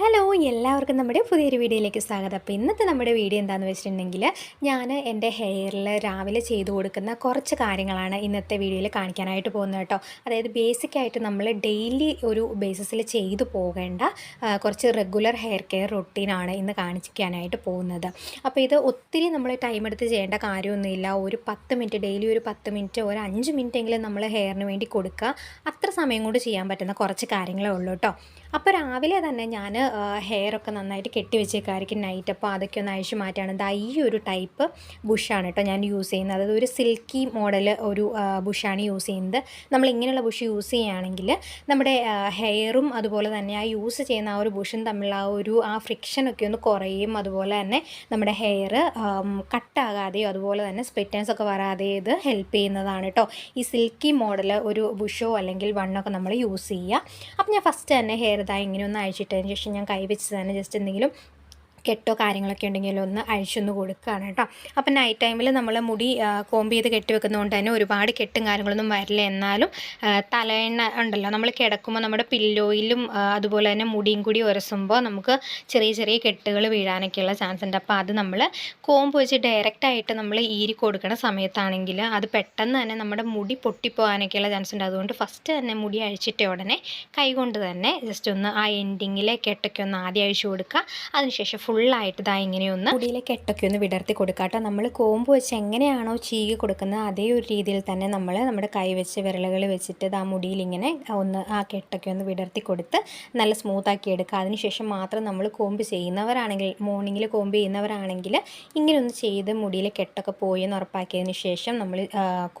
Hello എല്ലാവർക്കും നമ്മുടെ പുതിയൊരു വീഡിയോയിലേക്ക് സ്വാഗതം. അപ്പോൾ ഇന്നത്തെ നമ്മുടെ വീഡിയോ എന്താണെന്ന് വെച്ചിട്ടുണ്ടെങ്കിൽ ഞാൻ എന്റെ ഹെയറിൽ രാവിലെ ചെയ്തു കൊടുക്കുന്ന കുറച്ച് കാര്യങ്ങളാണ് ഇന്നത്തെ വീഡിയോയിൽ കാണിക്കാനായിട്ട് പോകുന്നത് കേട്ടോ. അതായത് ബേസിക്കായിട്ട് നമ്മൾ ഡെയിലി ഒരു ബേസിസിൽ ചെയ്തു പോകേണ്ട കുറച്ച് റെഗുലർ ഹെയർ കെയർ റൊട്ടീനാണ് ഇന്ന് കാണിക്കാനായിട്ട് പോകുന്നത്. അപ്പോൾ ഇത് ഒത്തിരി നമ്മൾ ടൈം എടുത്ത് ചെയ്യേണ്ട കാര്യമൊന്നുമില്ല. ഒരു പത്ത് മിനിറ്റ് ഡെയിലി ഒരു പത്ത് മിനിറ്റ് ഒരു അഞ്ച് മിനിറ്റ് എങ്കിലും നമ്മൾ ഹെയറിന് വേണ്ടി കൊടുക്കുക. അത്ര സമയം കൊണ്ട് ചെയ്യാൻ പറ്റുന്ന കുറച്ച് കാര്യങ്ങളേ ഉള്ളൂ കേട്ടോ. അപ്പോൾ രാവിലെ തന്നെ ഞാൻ ഹെയർ ഒക്കെ നന്നായിട്ട് കെട്ടി വെച്ചേക്കായിരിക്കും നൈറ്റ് അപ്പോൾ അതൊക്കെ ഒന്ന് അഴിച്ചു മാറ്റാണ് ദാ ഈ ഒരു ടൈപ്പ് ബുഷാണ് കേട്ടോ ഞാൻ യൂസ് ചെയ്യുന്നത്. അതായത് ഒരു സിൽക്കി മോഡൽ ഒരു ബുഷാണ് യൂസ് ചെയ്യുന്നത്. നമ്മൾ ഇങ്ങനെയുള്ള ബുഷ് യൂസ് ചെയ്യുകയാണെങ്കിൽ നമ്മുടെ ഹെയറും അതുപോലെ തന്നെ ആ യൂസ് ചെയ്യുന്ന ആ ഒരു ബുഷും തമ്മിലുള്ള ആ ഒരു ആ ഫ്രിക്ഷനൊക്കെ ഒന്ന് കുറയും. അതുപോലെ തന്നെ നമ്മുടെ ഹെയർ കട്ടാകാതെയോ അതുപോലെ തന്നെ സ്പ്ലിറ്റൻസ് ഒക്കെ വരാതെ ഇത് ഹെൽപ്പ് ചെയ്യുന്നതാണ് കേട്ടോ. ഈ സിൽക്കി മോഡൽ ഒരു ബുഷോ അല്ലെങ്കിൽ വണ്ണൊക്കെ നമ്മൾ യൂസ് ചെയ്യുക. അപ്പം ഞാൻ ഫസ്റ്റ് തന്നെ ഹെയർ ഇതായി ഇങ്ങനെ ഒന്ന് അഴിച്ചിട്ടതിന് ശേഷം ഞാൻ കൈ വെച്ച് തന്നെ ജസ്റ്റ് എന്തെങ്കിലും കെട്ടോ കാര്യങ്ങളൊക്കെ ഉണ്ടെങ്കിൽ ഒന്ന് അഴിച്ചൊന്ന് കൊടുക്കുകയാണ് കേട്ടോ. അപ്പം നൈറ്റ് ടൈമിൽ നമ്മൾ മുടി കോമ്പ് ചെയ്ത് കെട്ടി വെക്കുന്നതുകൊണ്ട് തന്നെ ഒരുപാട് കെട്ടും കാര്യങ്ങളൊന്നും വരില്ല. എന്നാലും തലയെണ്ണ ഉണ്ടല്ലോ നമ്മൾ കിടക്കുമ്പോൾ നമ്മുടെ പില്ലോയിലും അതുപോലെ തന്നെ മുടിയും കൂടി ഉരസുമ്പോൾ നമുക്ക് ചെറിയ ചെറിയ കെട്ടുകൾ വീഴാനൊക്കെയുള്ള ചാൻസ് ഉണ്ട്. അപ്പോൾ അത് നമ്മൾ കോമ്പ് വെച്ച് ഡയറക്റ്റായിട്ട് നമ്മൾ ഈരി കൊടുക്കുന്ന സമയത്താണെങ്കിൽ അത് പെട്ടെന്ന് തന്നെ നമ്മുടെ മുടി പൊട്ടിപ്പോകാനൊക്കെയുള്ള ചാൻസ് ഉണ്ട്. അതുകൊണ്ട് ഫസ്റ്റ് തന്നെ മുടി അഴിച്ചിട്ട ഉടനെ കൈകൊണ്ട് തന്നെ ജസ്റ്റ് ഒന്ന് ആ എൻഡിങ്ങിലെ കെട്ടൊക്കെ ഒന്ന് ആദ്യം അഴിച്ചു കൊടുക്കുക. അതിനുശേഷം ഫുള്ളായിട്ട് ഇതാ ഇങ്ങനെയൊന്ന് മുടിയിലെ കെട്ടൊക്കെ ഒന്ന് വിടർത്തി കൊടുക്കാട്ടോ നമ്മൾ കോമ്പ് വെച്ച് എങ്ങനെയാണോ ചീകി കൊടുക്കുന്നത് അതേ ഒരു രീതിയിൽ തന്നെ നമ്മൾ നമ്മുടെ കൈ വെച്ച് വിരലുകൾ വെച്ചിട്ട് ആ മുടിയിൽ ഇങ്ങനെ ഒന്ന് ആ കെട്ടൊക്കെ ഒന്ന് വിടർത്തി കൊടുത്ത് നല്ല സ്മൂത്താക്കി എടുക്കുക അതിനുശേഷം മാത്രം നമ്മൾ കോമ്പ് ചെയ്യുന്നവരാണെങ്കിൽ മോർണിംഗിൽ കോമ്പ് ചെയ്യുന്നവരാണെങ്കിൽ ഇങ്ങനെ ഒന്ന് ചെയ്ത് മുടിയിലെ കെട്ടൊക്കെ പോയി എന്ന് ഉറപ്പാക്കിയതിന് ശേഷം നമ്മൾ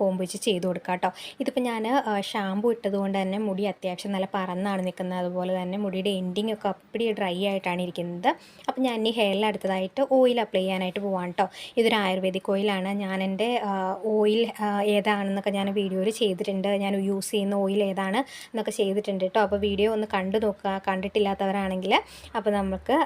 കോമ്പ് വെച്ച് ചെയ്ത് കൊടുക്കുക കേട്ടോ ഇതിപ്പോൾ ഞാൻ ഷാമ്പു ഇട്ടതുകൊണ്ട് തന്നെ മുടി അത്യാവശ്യം നല്ല പറന്നാണ് നിൽക്കുന്നത് അതുപോലെ തന്നെ മുടിയുടെ എൻഡിങ് ഒക്കെ അപ്പടി ഡ്രൈ ആയിട്ടാണ് ഇരിക്കുന്നത്. അപ്പോൾ ഞാൻ ഈ ഹെയറിൽ അടുത്തതായിട്ട് ഓയിൽ അപ്ലൈ ചെയ്യാനായിട്ട് പോവാണ് കേട്ടോ ഇതൊരു ആയുർവേദിക് ഓയിലാണ് ഞാൻ എന്റെ ഓയിൽ ഏതാണെന്നൊക്കെ ഞാൻ വീഡിയോയിൽ ചെയ്തിട്ടുണ്ട്. ഞാൻ യൂസ് ചെയ്യുന്ന ഓയിൽ ഏതാണ് എന്നൊക്കെ ചെയ്തിട്ടുണ്ട് കേട്ടോ അപ്പോൾ വീഡിയോ ഒന്ന് കണ്ടു നോക്കുക. കണ്ടിട്ടില്ലാത്തവരാണെങ്കിൽ അപ്പോൾ നമുക്ക്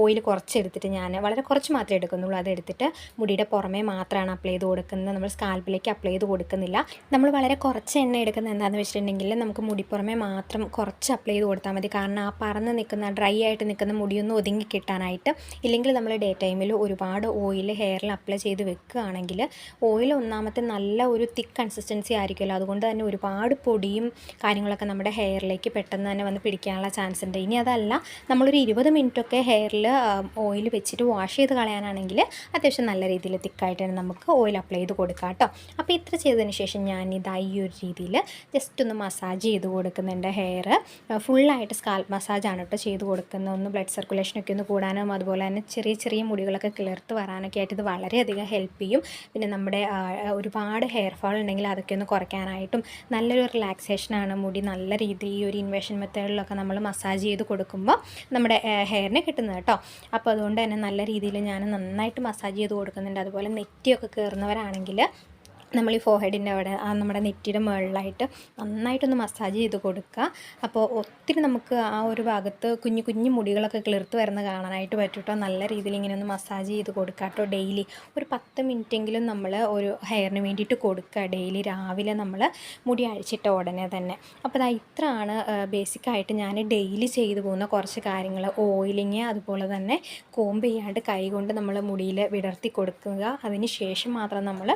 ഓയിൽ കുറച്ചെടുത്തിട്ട് ഞാൻ വളരെ കുറച്ച് മാത്രമേ എടുക്കുന്നുള്ളൂ. അത് എടുത്തിട്ട് മുടിയുടെ പുറമേ മാത്രമാണ് അപ്ലൈ ചെയ്ത് കൊടുക്കുന്നത്. നമ്മൾ സ്കാൽപ്പിലേക്ക് അപ്ലൈ ചെയ്ത് കൊടുക്കുന്നില്ല. നമ്മൾ വളരെ കുറച്ച് എണ്ണ എടുക്കുന്നത് എന്താണെന്ന് വെച്ചിട്ടുണ്ടെങ്കിൽ നമുക്ക് മുടി പുറമേ മാത്രം കുറച്ച് അപ്ലൈ ചെയ്ത് കൊടുത്താൽ മതി. കാരണം ആ പറന്ന് നിൽക്കുന്ന ഡ്രൈ ആയിട്ട് നിൽക്കുന്ന മുടിയൊന്നും ഒതുങ്ങി കിട്ടാനായിട്ട് ഇല്ലെങ്കിൽ നമ്മൾ ഡേ ടൈമിൽ ഒരുപാട് ഓയിൽ ഹെയറിൽ അപ്ലൈ ചെയ്ത് വെക്കുകയാണെങ്കിൽ ഓയിൽ ഒന്നാമത്തെ നല്ല ഒരു തിക്ക് കൺസിസ്റ്റൻസി ആയിരിക്കുമല്ലോ. അതുകൊണ്ട് തന്നെ ഒരുപാട് പൊടിയും കാര്യങ്ങളൊക്കെ നമ്മുടെ ഹെയറിലേക്ക് പെട്ടെന്ന് തന്നെ വന്ന് പിടിക്കാനുള്ള ചാൻസ് ഉണ്ട്. ഇനി അതല്ല നമ്മളൊരു ഇരുപത് മിനിറ്റൊക്കെ ഹെയറിൽ ഓയിൽ വെച്ചിട്ട് വാഷ് ചെയ്ത് കളയാനാണെങ്കിൽ അത്യാവശ്യം നല്ല രീതിയിൽ തിക്കായിട്ട് തന്നെ നമുക്ക് ഓയിൽ അപ്ലൈ ചെയ്ത് കൊടുക്കാം കേട്ടോ. അപ്പോൾ ഇത്ര ചെയ്തതിന് ശേഷം ഞാൻ ഇതായി ഈ ഒരു രീതിയിൽ ജസ്റ്റ് ഒന്ന് മസാജ് ചെയ്ത് കൊടുക്കുന്നുണ്ട് ഹെയർ ഫുള്ളായിട്ട് സ്കാൽപ്പ് മസാജാണ് കേട്ടോ ചെയ്ത് കൊടുക്കുന്നത്. ഒന്ന് ബ്ലഡ് സർക്കുലേഷനൊക്കെ ഒന്ന് കൂടാനും അതുപോലെ തന്നെ ചെറിയ ചെറിയ മുടികളൊക്കെ കിളിർത്ത് വരാനൊക്കെ ആയിട്ട് ഇത് വളരെയധികം ഹെൽപ്പ് ചെയ്യും. പിന്നെ നമ്മുടെ ഒരുപാട് ഹെയർ ഫാൾ ഉണ്ടെങ്കിൽ അതൊക്കെ ഒന്ന് കുറയ്ക്കാനായിട്ടും നല്ലൊരു റിലാക്സേഷനാണ് മുടി നല്ല രീതിയിൽ ഈ ഒരു ഇൻവേഷൻ മെത്തേഡിലൊക്കെ നമ്മൾ മസാജ് ചെയ്ത് കൊടുക്കുമ്പോൾ നമ്മുടെ ഹെയറിന് കിട്ടുന്നത് കേട്ടോ. അപ്പോൾ അതുകൊണ്ട് തന്നെ നല്ല രീതിയിൽ ഞാൻ നന്നായിട്ട് മസാജ് ചെയ്ത് കൊടുക്കുന്നുണ്ട്. അതുപോലെ നെറ്റിയൊക്കെ കയറുന്നവരാണെങ്കിൽ നമ്മൾ ഈ ഫോഹെഡിന്റെ അവിടെ ആ നമ്മുടെ നെറ്റിയുടെ മുകളിലായിട്ട് നന്നായിട്ടൊന്ന് മസാജ് ചെയ്ത് കൊടുക്കുക. അപ്പോൾ ഒത്തിരി നമുക്ക് ആ ഒരു ഭാഗത്ത് കുഞ്ഞു കുഞ്ഞു മുടികളൊക്കെ കിളിർത്ത് വരുന്ന കാണാനായിട്ട് പറ്റൂട്ടോ. നല്ല രീതിയിൽ ഇങ്ങനെ ഒന്ന് മസാജ് ചെയ്ത് കൊടുക്കുക കേട്ടോ ഡെയിലി ഒരു പത്ത് മിനിറ്റെങ്കിലും നമ്മൾ ഒരു ഹെയറിന് വേണ്ടിയിട്ട് കൊടുക്കുക ഡെയിലി രാവിലെ നമ്മൾ മുടി അഴിച്ചിട്ട ഉടനെ തന്നെ. അപ്പോൾ അതാ ഇത്രയാണ് ബേസിക്കായിട്ട് ഞാൻ ഡെയിലി ചെയ്തു പോകുന്ന കുറച്ച് കാര്യങ്ങൾ. ഓയിലിങ് അതുപോലെ തന്നെ കോമ്പ് ചെയ്യാണ്ട് കൈ കൊണ്ട് നമ്മൾ മുടിയിൽ വിടർത്തി കൊടുക്കുക. അതിന് ശേഷം മാത്രം നമ്മൾ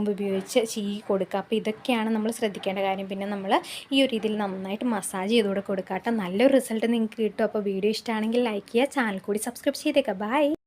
കോമ്പ് ഉപയോഗിച്ച് ചീകി കൊടുക്കുക. അപ്പോൾ ഇതൊക്കെയാണ് നമ്മൾ ശ്രദ്ധിക്കേണ്ട കാര്യം. പിന്നെ നമ്മൾ ഈ ഒരു രീതിയിൽ നന്നായിട്ട് മസാജ് ചെയ്തുകൂടെ കൊടുക്കാം കേട്ടോ. നല്ലൊരു റിസൾട്ട് നിങ്ങൾക്ക് കിട്ടും. അപ്പോൾ വീഡിയോ ഇഷ്ടമാണെങ്കിൽ ലൈക്ക് ചെയ്യുക ചാനൽ കൂടി സബ്സ്ക്രൈബ് ചെയ്തേക്കാം. ബൈ.